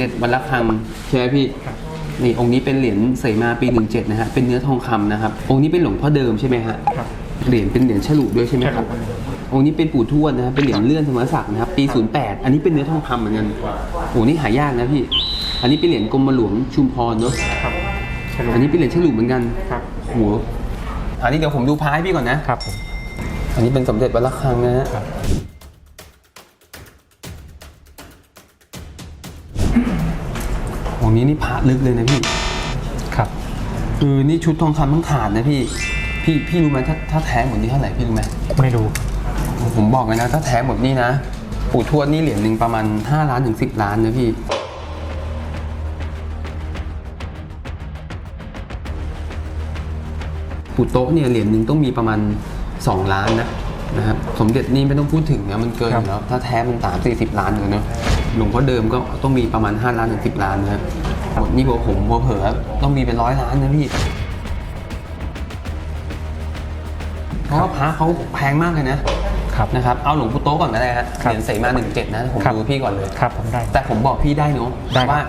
เด็จวัดระฆังใช่ไหมพี่นี่องค์นี้เป็นเหรียญเสมาปี 17 นะฮะเป็นเนื้อทองคำนะครับ องค์นี้เป็นหลวงพ่อเดิมใช่ไหมฮะครับเหรียญเป็นเหรียญฉลุด้วยใช่ไหมครับใช่ครับองค์นี้เป็นปู่ทวดนะครับเป็นเหรียญเลื่อนสมณศักดิ์นะครับปี 08 อันนี้เป็นเนื้อทองคำเหมือนกันโอ้โหนี่หายากนะพี่ อันนี้เป็นเหรียญกรมหลวงชุมพรเนอะครับฉลุอันนี้เป็นเหรียญฉลุเหมือนกันครับโอ้โหอันนี้เดี๋ยวผมดูพายพี่ก่อนนะครับผมอันนี้เป็นสมเด็จวัดระฆังนะฮะ ครับองค์นี้นี่พระลึกเลยนะพี่ครับ คือนี่ชุดทองคำทั้งถาดนะพี่ พี่พี่รู้ไหมถ้าถ้าแท้หมดนี่เท่าไหร่พี่รู้ไหมไม่รู้ ผมบอกเลยนะ ถ้าแท้หมดนี่นะปู่ทวดนี่เหรียญหนึ่งประมาณ 5 ล้านถึง 10 ล้านนะพี่ปู่โต๊ะเนี่ยเหรียญหนึ่งต้องมีประมาณ 2 ล้านนะ นะครับสมเด็จนี่ไม่ต้องพูดถึงนะมันเกินอยู่แล้วถ้าแท้มันสามสี่สิบล้านเลยเนาะหลวงพ่อเดิมก็ต้องมีประมาณ 5 ล้านถึง10ล้านนะครับหมดนี่ผมผมเผลอๆต้องมีเป็นร้อยล้านนะพี่เพราะว่าพระเขาแพงมากเลยนะครับนะครับเอาหลวงปู่โต๊ะก่อนก็ได้ฮะครับเหรียญเสมาหนึ่งเจ็ดนะผมครับดูพี่ก่อนเลยครับผมได้แต่ผมบอกพี่ได้เนาะได้ครับว่า